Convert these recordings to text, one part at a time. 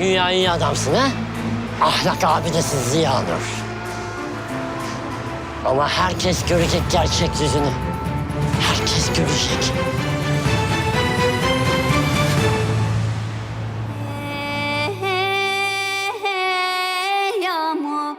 Güya iyi adamsın ha? Ahlak abidesi Ziya Nur. Ama herkes görecek gerçek yüzünü. Herkes görecek. mo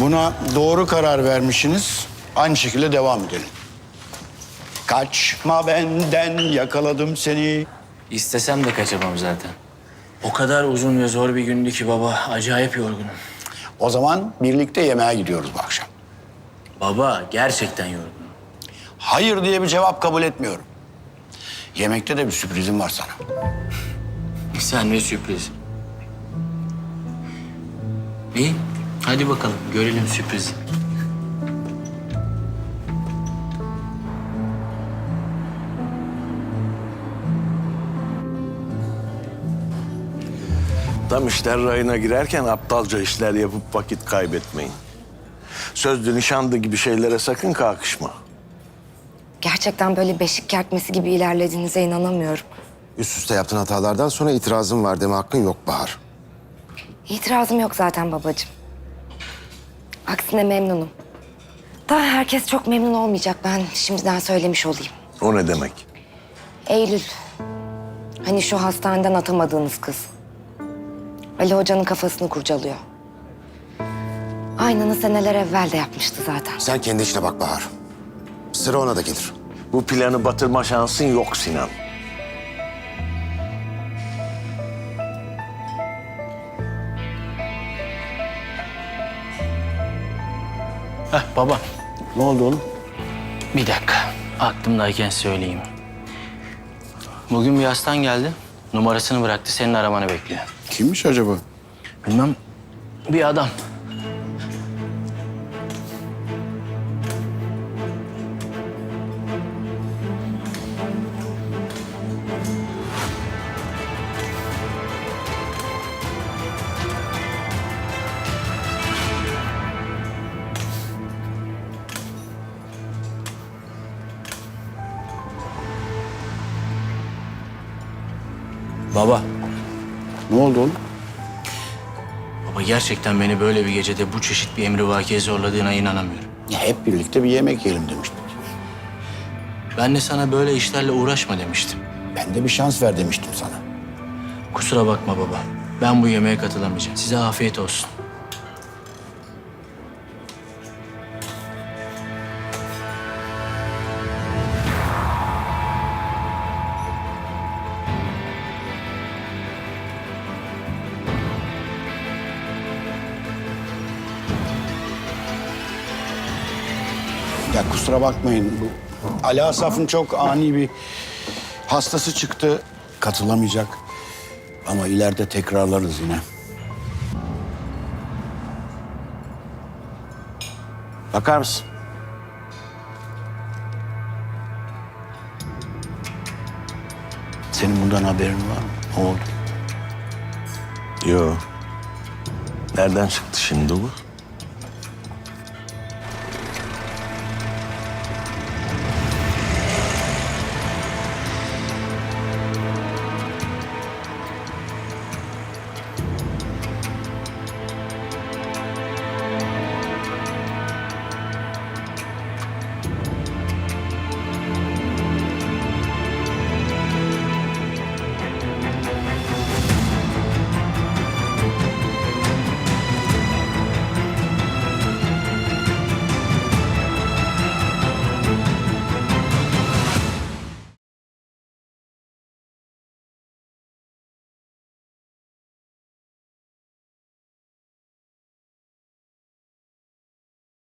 Buna doğru karar vermişsiniz. Aynı şekilde devam edelim. Kaçma benden yakaladım seni. İstesem de kaçamam zaten. O kadar uzun ve zor bir gündü ki baba. Acayip yorgunum. O zaman birlikte yemeğe gidiyoruz bu akşam. Baba gerçekten yorgunum. Hayır diye bir cevap kabul etmiyorum. Yemekte de bir sürprizim var sana. Sen ne sürpriz. İyi. Hadi bakalım görelim sürprizi. Tam işler rayına girerken aptalca işler yapıp vakit kaybetmeyin. Sözlü nişandı gibi şeylere sakın kalkışma. Gerçekten böyle beşik kertmesi gibi ilerlediğinize inanamıyorum. Üst üste yaptığın hatalardan sonra itirazım var deme hakkın yok Bahar. İtirazım yok zaten babacığım. Aksine memnunum. Daha herkes çok memnun olmayacak ben şimdiden söylemiş olayım. O ne demek? Eylül. Hani şu hastaneden atamadığınız kız. Ali Hoca'nın kafasını kurcalıyor. Aynını seneler evvel de yapmıştı zaten. Sen kendi işine bak Bahar. Sıra ona da gelir. Bu planı batırma şansın yok Sinan. Heh baba. Ne oldu oğlum? Bir dakika. Aklımdayken söyleyeyim. Bugün bir hastan geldi. Numarasını bıraktı. Senin aramanı bekliyor. Kimmiş acaba? Bilmem. Bir adam. Baba. Ne oldu oğlum? Baba gerçekten beni böyle bir gecede bu çeşit bir emrivakiye zorladığına inanamıyorum. Ya hep birlikte bir yemek yiyelim demiştik. Ben de sana böyle işlerle uğraşma demiştim. Ben de bir şans ver demiştim sana. Kusura bakma baba. Ben bu yemeğe katılamayacağım. Size afiyet olsun. Kusura bakmayın bu Ali Asaf'ın çok ani bir Hastası çıktı, katılamayacak. Ama ileride tekrarlarız yine. Bakar mısın? Senin bundan haberin var mı? Oğlum. Yo. Nereden çıktı şimdi bu?